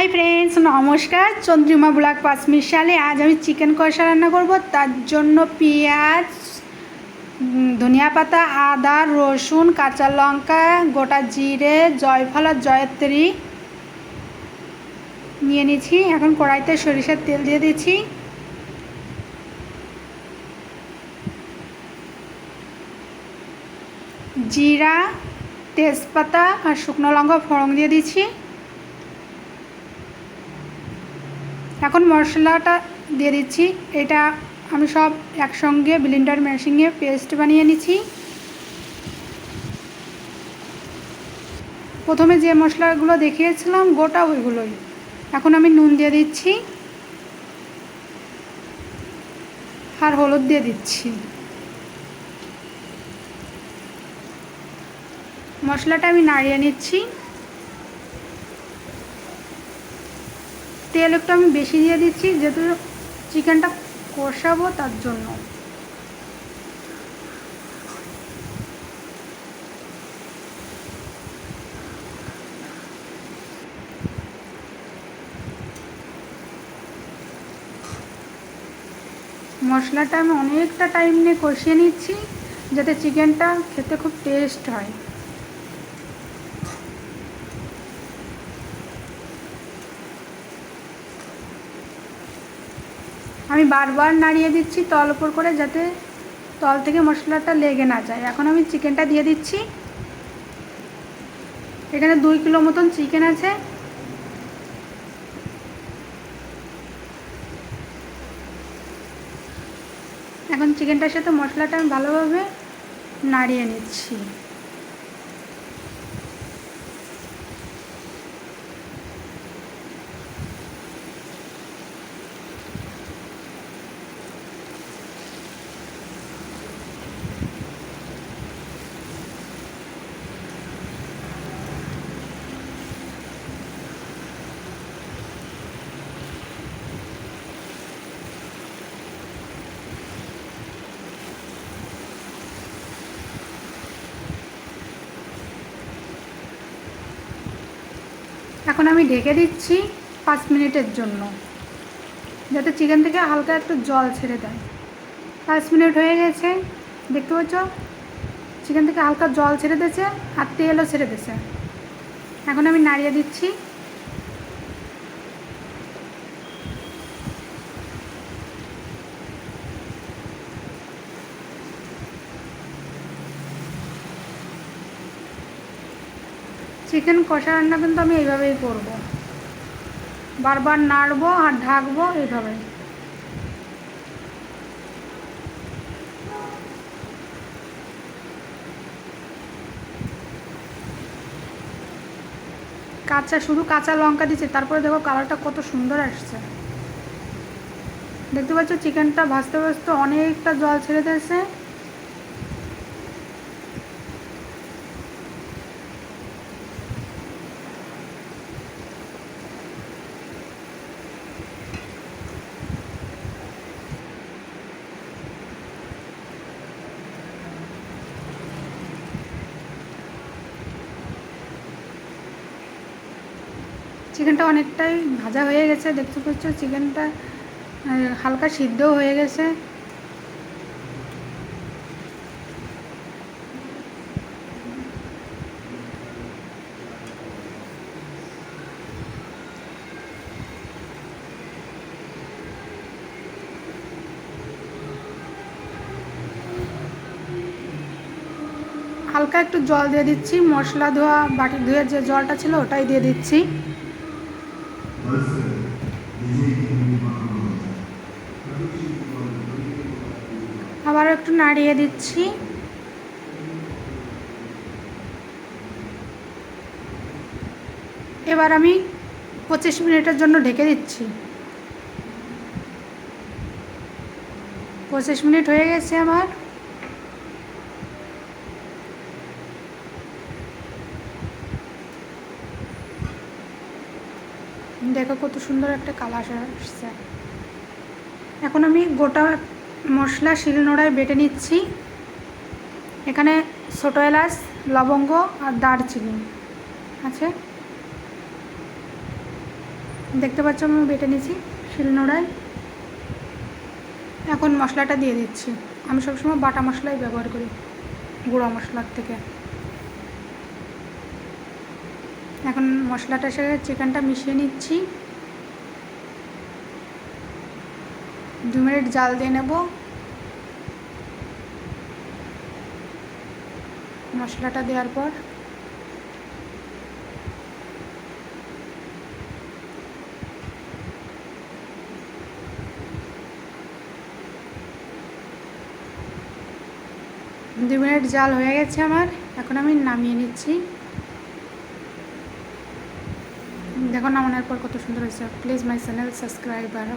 Hi friends নমস্কার। Chandrima black পাঁচমির সালে আজ আমি চিকেন কষা রান্না করব। তার জন্য পেঁয়াজ ধনিয়া পাতা, আদা, রসুন, কাঁচা লঙ্কা, গোটা জিরে, জয়ফল আর জয়ত্রী নিয়ে নিয়েছি এখন কড়াইতে সরিষার তেল দিয়ে দিচ্ছি। জিরা, তেজপাতা আর শুকনো লঙ্কা ফোড়ন দিয়ে দিচ্ছি। এখন মশলাটা দিয়ে দিচ্ছি। এটা আমি সব একসঙ্গে ব্লিন্ডার মেশিনে পেস্ট বানিয়ে নিচ্ছি। প্রথমে যে মশলাগুলো দেখিয়েছিলাম, গোটা ওইগুলোই। এখন আমি নুন দিয়ে দিচ্ছি। আর হলুদ দিয়ে দিচ্ছি। মশলাটা আমি নাড়িয়ে নিচ্ছি। তেল একটু আমি বেশি দিয়ে দিচ্ছি, যেহেতু চিকেনটা কষাবো তার জন্য। মশলাটা আমি অনেকটা টাইম নিয়ে কষিয়ে নিচ্ছি, যাতে চিকেনটা খেতে খুব টেস্ট হয়। আমি বারবার নাড়িয়ে দিচ্ছি তল উপর করে যাতে তল থেকে মশলাটা লেগে না যায়। এখন আমি চিকেনটা দিয়ে দিচ্ছি। এখানে দুই কিলো মতন চিকেন আছে। এখন চিকেনটার সাথে মশলাটা আমি ভালোভাবে নাড়িয়ে নিচ্ছি। এখন আমি ঢেকে দিচ্ছি পাঁচ মিনিটের জন্য। যাতে চিকেন থেকে হালকা একটু জল ছেড়ে দেয়। পাঁচ মিনিট হয়ে গেছে। দেখতে পাচ্ছ? চিকেন থেকে হালকা জল ছেড়ে দিয়েছে আর তেলও ছেড়ে দিয়েছে। এখন আমি নাড়িয়ে দিচ্ছি। চিকেন কষা রান্না কিন্তু আমি এইভাবেই করব। বারবার নাড়বো আর ঢাকবো এইভাবে। কাঁচা, শুধু কাঁচা লঙ্কা দিচ্ছে তারপরে দেখো কালারটা কত সুন্দর আসছে। দেখতে পাচ্ছ, চিকেনটা ভাজতে ভাজতে অনেকটা জল ছেড়ে দিয়েছে। চিকেনটা অনেকটাই ভাজা হয়ে গেছে, দেখতে পাচ্ছ চিকেনটা হালকা সিদ্ধও হয়ে গেছে। হালকা একটু জল দিয়ে দিচ্ছি, মশলা ধোয়া, বাটি ধুয়ে যে জলটা ছিল ওটাই দিয়ে দিচ্ছি। আবার একটু নাড়িয়ে দিচ্ছি। এবার আমি পঁচিশ মিনিটের জন্য ঢেকে দিচ্ছি। পঁচিশ মিনিট হয়ে গেছে আমার। দেখো কত সুন্দর একটা কালার আসছে। এখন আমি গোটা মশলা শিলনোড়ায় বেটে নিচ্ছি। এখানে ছোটো এলাচ, লবঙ্গ আর দারচিনি আছে। দেখতে পাচ্ছ আমি বেটে নিয়েছি শিলনোড়ায়। এখন মশলাটা দিয়ে দিচ্ছি। আমি সবসময় বাটা মশলাই ব্যবহার করি, গুঁড়ো মশলার থেকে। এখন মশলাটার সাথে চিকেনটা মিশিয়ে নিচ্ছি। দু মিনিট জাল দিয়ে নেব। মশলাটা দেওয়ার পর। দু মিনিট জাল হয়ে গেছে আমার, এখন আমি নামিয়ে নিচ্ছি। দেখো না মনে পর কত সুন্দর হয়েছে। Please my channel subscribe R